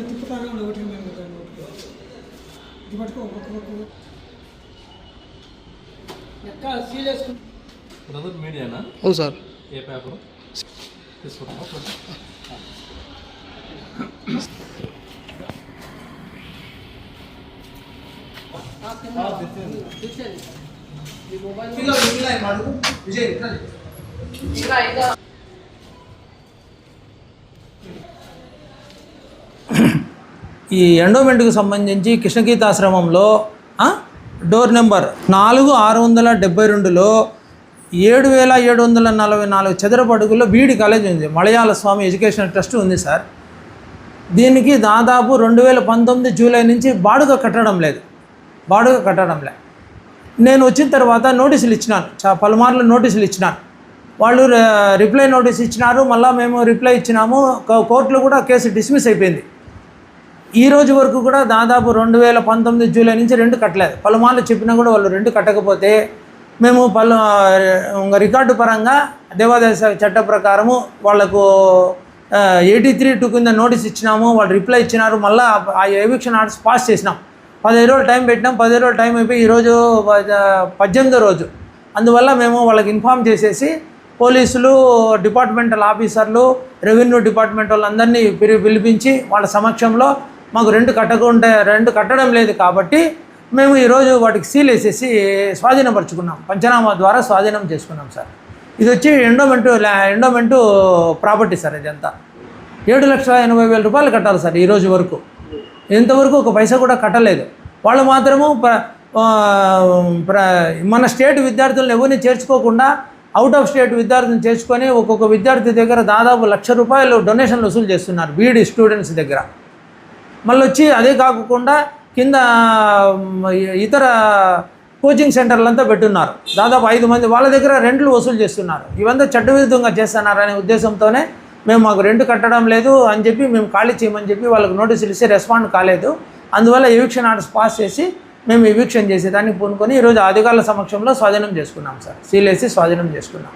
ఇది తిప్పుతానే ఉండే ఒకటి మేము నోట్లో. ఇది పట్టుకో ఒక్కొక్క ఎక్క సీల్ వేసుకుంటే బ్రదర్ మీడియానా అవును సార్ ఏ పేపర్ తీసుకుంటావా ఈ ఈ ఎండోమెంట్కి సంబంధించి కృష్ణగీతాశ్రమంలో డోర్ నెంబర్ నాలుగు ఆరు వందల డెబ్బై రెండులో ఏడు వేల ఏడు వందల నలభై నాలుగు చదరపు బీడి కాలేజ్ ఉంది. మలయాళ స్వామి ఎడ్యుకేషన్ ట్రస్ట్ ఉంది సార్. దీనికి దాదాపు రెండు వేల పంతొమ్మిది జూలై నుంచి బాడుగ కట్టడం లేదు. బాడుగ కట్టడం లేదు. నేను వచ్చిన తర్వాత నోటీసులు ఇచ్చినాను. చా పలుమార్లు నోటీసులు ఇచ్చినాను. వాళ్ళు రిప్లై నోటీస్ ఇచ్చినారు. మళ్ళీ మేము రిప్లై ఇచ్చినాము. కోర్టులో కూడా కేసు డిస్మిస్ అయిపోయింది. ఈ రోజు వరకు కూడా దాదాపు రెండు వేల పంతొమ్మిది జూలై నుంచి రెండు కట్టలేదు. పలుమార్లు చెప్పినా కూడా వాళ్ళు రెండు కట్టకపోతే మేము పలు ఇంకా రికార్డు పరంగా దేవాదాయ చట్ట ప్రకారము వాళ్ళకు ఎయిటీ త్రీ టూ కింద నోటీస్ ఇచ్చినాము వాళ్ళు రిప్లై ఇచ్చినారు మళ్ళీ ఆ ఎవిక్షన్ ఆర్డర్స్ పాస్ చేసినాం. పదిహేను రోజులు టైం పెట్టినాం పదిహేను రోజులు టైం అయిపోయి ఈరోజు ప- పద్దెనిమిదో రోజు. అందువల్ల మేము వాళ్ళకి ఇన్ఫామ్ చేసేసి పోలీసులు డిపార్ట్మెంటల్ ఆఫీసర్లు రెవెన్యూ డిపార్ట్మెంట్ వాళ్ళందరినీ పిలిపించి వాళ్ళ సమక్షంలో మాకు రెండు కట్టకుండా రెండు కట్టడం లేదు కాబట్టి మేము ఈరోజు వాటికి సీల్ వేసేసి స్వాధీనపరుచుకున్నాం. పంచనామా ద్వారా స్వాధీనం చేసుకున్నాం సార్. ఇది వచ్చి ఎండోమెంటు ఎండోమెంటు ప్రాపర్టీ సార్ ఇదంతా. ఏడు లక్షల ఎనభై వేల రూపాయలు కట్టాలి సార్ ఈరోజు వరకు. ఇంతవరకు ఒక పైసా కూడా కట్టలేదు. వాళ్ళు మాత్రము ప్ర- మన స్టేట్ విద్యార్థులను ఎవరిని చేర్చుకోకుండా అవుట్ ఆఫ్ స్టేట్ విద్యార్థులను చేర్చుకొని ఒక్కొక్క విద్యార్థి దగ్గర దాదాపు లక్ష రూపాయలు డొనేషన్లు వసూలు చేస్తున్నారు బీఈడి స్టూడెంట్స్ దగ్గర. మళ్ళీ వచ్చి అదే కాకుండా కింద ఇతర కోచింగ్ సెంటర్లంతా పెట్టున్నారు. దాదాపు ఐదు మంది వాళ్ళ దగ్గర రెంట్లు వసూలు చేస్తున్నారు. ఇవంతా చట్టవిరుద్ధంగా చేస్తున్నారనే ఉద్దేశంతోనే మేము మాకు రెంట్ కట్టడం లేదు అని చెప్పి మేము ఖాళీ చేయమని చెప్పి వాళ్ళకి నోటీసులు ఇస్తే రెస్పాండ్ కాలేదు. అందువల్ల ఎవిక్షన్ ఆర్డర్స్ పాస్ చేసి మేము ఎవిక్షన్ చేసేదాన్ని పూనుకొని ఈరోజు అధికారుల సమక్షంలో స్వాధీనం చేసుకున్నాం సార్. సీలేసి స్వాధీనం చేసుకున్నాం.